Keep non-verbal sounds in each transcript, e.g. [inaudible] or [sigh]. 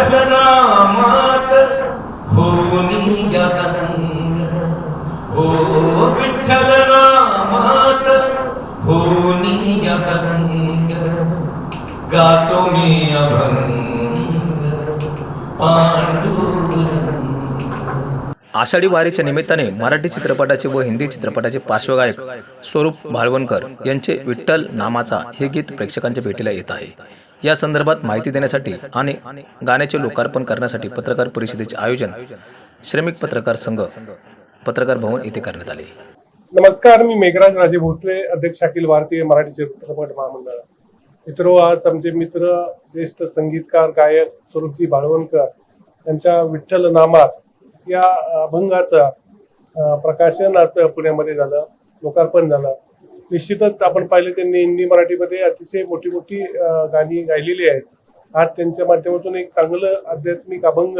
हो विठ्ठलनामात होनी यदंग ओ विठ्ठलनामात होनी यदंग गातो मी अभंग पांडुरंग। आषाढी वारीच्या निमित्ताने मराठी चित्रपटाचे व हिंदी चित्रपटाचे पार्श्वगायक स्वरूप भाळवणकर यांचे विठ्ठल नामाचा हे गीत प्रेक्षकांच्या भेटीला येत आहे. या संदर्भात माहिती देण्यासाठी आणि गाण्याचे लोकार्पण करण्यासाठी पत्रकार परिषदेचे आयोजन श्रमिक पत्रकार संघ पत्रकार भवन येथे करण्यात आले. नमस्कार मी मेघराज राजे भोसले अध्यक्ष अखिल भारतीय मराठी चित्रपट महामंडळ. मित्र आज आमचे मित्र ज्येष्ठ संगीतकार गायक स्वरूपजी बाळवणकर यांच्या विठ्ठल नामात या अभंगाचं प्रकाशनाचं पुण्यामध्ये झालं लोकार्पण झालं. निश्चितच आपण पाहिलं त्यांनी हिंदी मराठीमध्ये अतिशय मोठी मोठी गाणी गायलेली आहेत. आज त्यांच्या माध्यमातून एक चांगलं आध्यात्मिक अभंग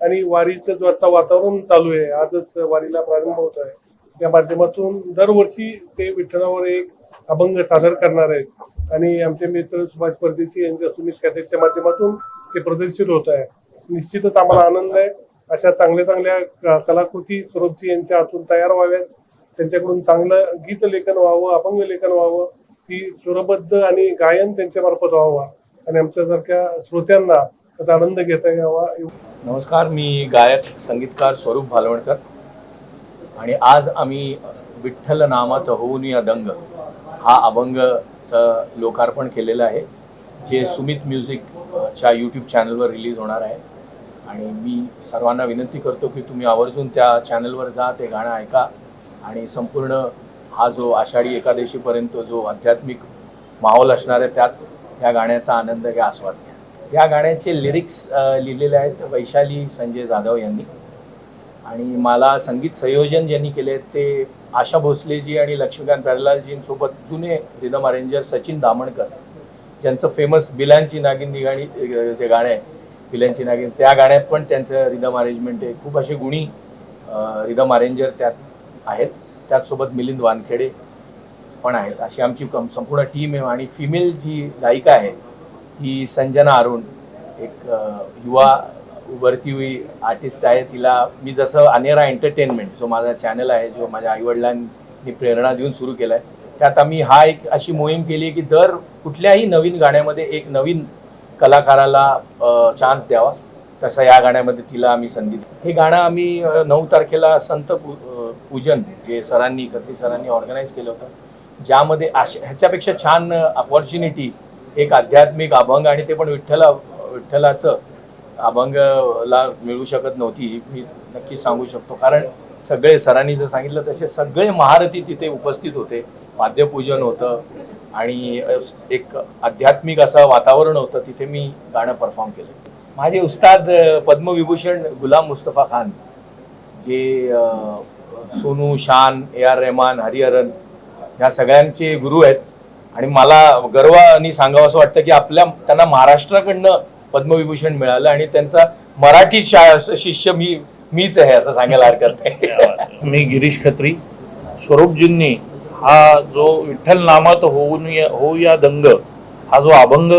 आणि वारीचं जो आता वातावरण चालू आहे आजच वारीला प्रारंभ होत आहे. या माध्यमातून दरवर्षी ते विठ्ठलावर एक अभंग सादर करणार आहेत. आणि आमचे मित्र सुभाष परदेशी यांच्या सुमित कॅसेटच्या माध्यमातून ते प्रदर्शित होत आहे. निश्चितच आम्हाला आनंद आहे. अशा चांगल्या चांगल्या क- कलाकृती स्वरूपजी यांच्या हातून तयार व्हाव्यात. त्यांच्याकडून चांगलं गीत लेखन व्हावं अभंग लेखन व्हावं ती सुरबद्ध आणि गायन त्यांच्यामार्फत व्हावं. आणि आमच्यासारख्या श्रोत्यांना त्याचा आनंद घेता यावा नमस्कार मी गायक संगीतकार स्वरूप भालवणकर. आणि आज आम्ही विठ्ठल नामात होऊन या दंग हा अभंगचं लोकार्पण केलेलं आहे जे सुमित म्युझिक च्या यूट्यूब चॅनलवर रिलीज होणार आहे. आणि मी सर्वांना विनंती करतो की तुम्ही आवर्जून त्या चॅनलवर जा ते गाणं ऐका. आणि संपूर्ण हा जो आषाढी एकादशीपर्यंत जो आध्यात्मिक माहोल असणार आहे त्यात त्या गाण्याचा आनंद घ्या आस्वाद घ्या. या गाण्याचे लिरिक्स लिहिलेले आहेत वैशाली संजय जाधव यांनी. आणि मला संगीत संयोजन ज्यांनी केले ते आशा भोसलेजी आणि लक्ष्मीकांत प्यारलालजींसोबत जुने रिदम अरेंजर सचिन दामणकर ज्यांचं फेमस बिलांची नागिन निगाणी जे गाणं आहे बिलांची नागिन त्या गाण्यात पण त्यांचं रिदम अरेंजमेंट आहे. खूप असे गुणी रिदम अरेंजर त्यात आहेत. त्याचसोबत मिलिंद वानखेडे पण आहेत. अशी आमची संपूर्ण टीम आहे आणि फिमेल जी गायिका आहे ती संजना अरुण एक युवा उभरती हुई आर्टिस्ट आहे. तिला मी जसं अनेरा एंटरटेनमेंट जो माझा चॅनल आहे जो माझ्या आईवडिलांनी प्रेरणा देऊन सुरू केला आहे त्यात आम्ही हा एक अशी मोहीम केली आहे की दर कुठल्याही नवीन गाण्यामध्ये एक नवीन कलाकाराला चान्स द्यावा. तसं या गाण्यामध्ये तिला आम्ही संधी हे गाणं आम्ही नऊ तारखेला संत पू पूजन जे सरांनी कत्री सरांनी ऑर्गनाईज केलं होतं ज्यामध्ये आश ह्याच्यापेक्षा छान अपॉर्च्युनिटी एक आध्यात्मिक अभंग आणि ते पण विठ्ठला विठ्ठलाचं अभंगला मिळू शकत नव्हती मी नक्कीच सांगू शकतो. कारण सगळे सरांनी जर सांगितलं तसे सगळे महारथी तिथे उपस्थित होते. वाद्यपूजन होतं आणि एक आध्यात्मिक असं वातावरण होतं तिथे मी गाणं परफॉर्म केलं. माझे उस्ताद पद्मविभूषण गुलाम मुस्तफा खान जे सोनू शान ए आर रेहमान हरिहरन ह्या सगळ्यांचे गुरु आहेत. आणि मला गर्वाने सांगावं असं वाटतं की आपल्या त्यांना महाराष्ट्राकडनं पद्मविभूषण मिळालं आणि त्यांचा मराठी शा- शिष्य मी मीच आहे असं सांगायला हरकत नाही. [laughs] मी गिरीश खत्री. स्वरूपजींनी हा जो विठ्ठल नामात होऊन होऊ या दंग हा जो अभंग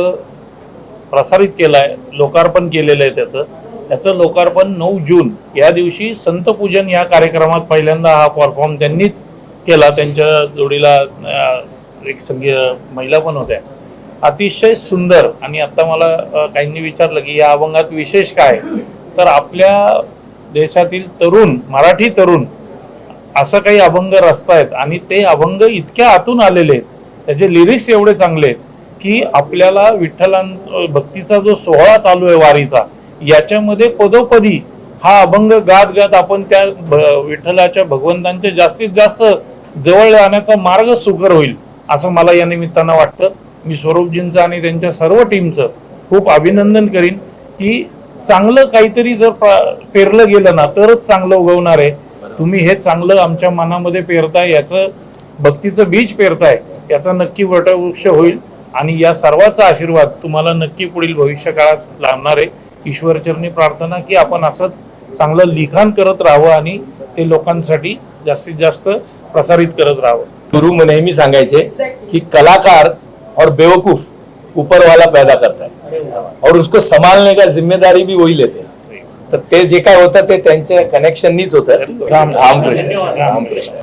प्रसारित केलाय लोकार्पण केलेलं आहे त्याचं. त्याचं लोकार्पण नऊ जून या दिवशी संतपूजन या कार्यक्रमात पहिल्यांदा हा परफॉर्म त्यांनीच केला. त्यांच्या जोडीला एक संगीत महिला पण होत्या. अतिशय सुंदर आणि आता मला काहींनी विचारलं की या अभंगात विशेष काय? तर आपल्या देशातील तरुण मराठी तरुण असं काही अभंग रचतायत आणि ते अभंग इतक्या आतून आलेले आहेत. त्याचे लिरिक्स एवढे चांगले आहेत. की आपल्याला विठ्ठलां भक्तीचा जो सोहळा चालू आहे वारीचा याच्यामध्ये पदोपदी हा अभंग गात गात आपण त्या विठ्ठलाच्या भगवंतांच्या जास्तीत जास्त जवळ जाण्याचा मार्ग सुकर होईल असं मला या निमित्तानं वाटतं. मी स्वरूपजींचं आणि त्यांच्या सर्व टीमचं खूप अभिनंदन करीन की चांगलं काहीतरी जर प्र- पेरलं गेलं ना तरच चांगलं उगवणार आहे. तुम्ही हे चांगलं आमच्या मनामध्ये पेरताय याचं भक्तीचं बीज पेरताय याचा नक्की वटवृक्ष होईल. आणि या सर्वाचा आशीर्वाद तुम्हाला नक्की पुढील भविष्य काळात लाभणार आहे. ईश्वरचरणी प्रार्थना की आपण असंच चांगलं लिखाण करत राहावं आणि ते लोकांसाठी जास्तीत जास्त प्रसारित करत राहावं. गुरु नेहमी सांगायचे की कलाकार और बेवकूफ ऊपर वाला पैदा करता है और उसको संभालने का जिम्मेदारी भी वही लेते हैं. तर ते जे काय होतं ते त्यांच्या कनेक्शननीच होतं. रामकृष्ण. रामकृष्ण.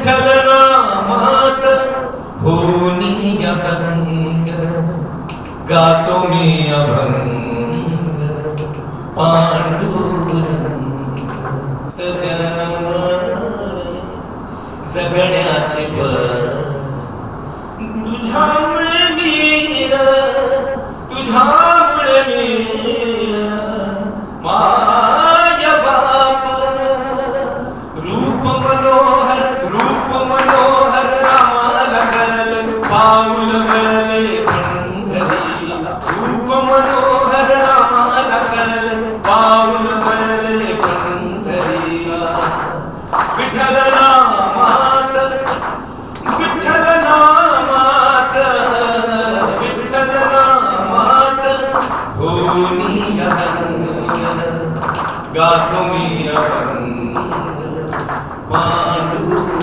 विठ्ठल नामात होनी अभंग गातो मी अभंग पांडुरंग जनम जगण्याचे पर तुझ्यामुळे मी तुझ्यामुळे मी Gatomiya Pandu Pandu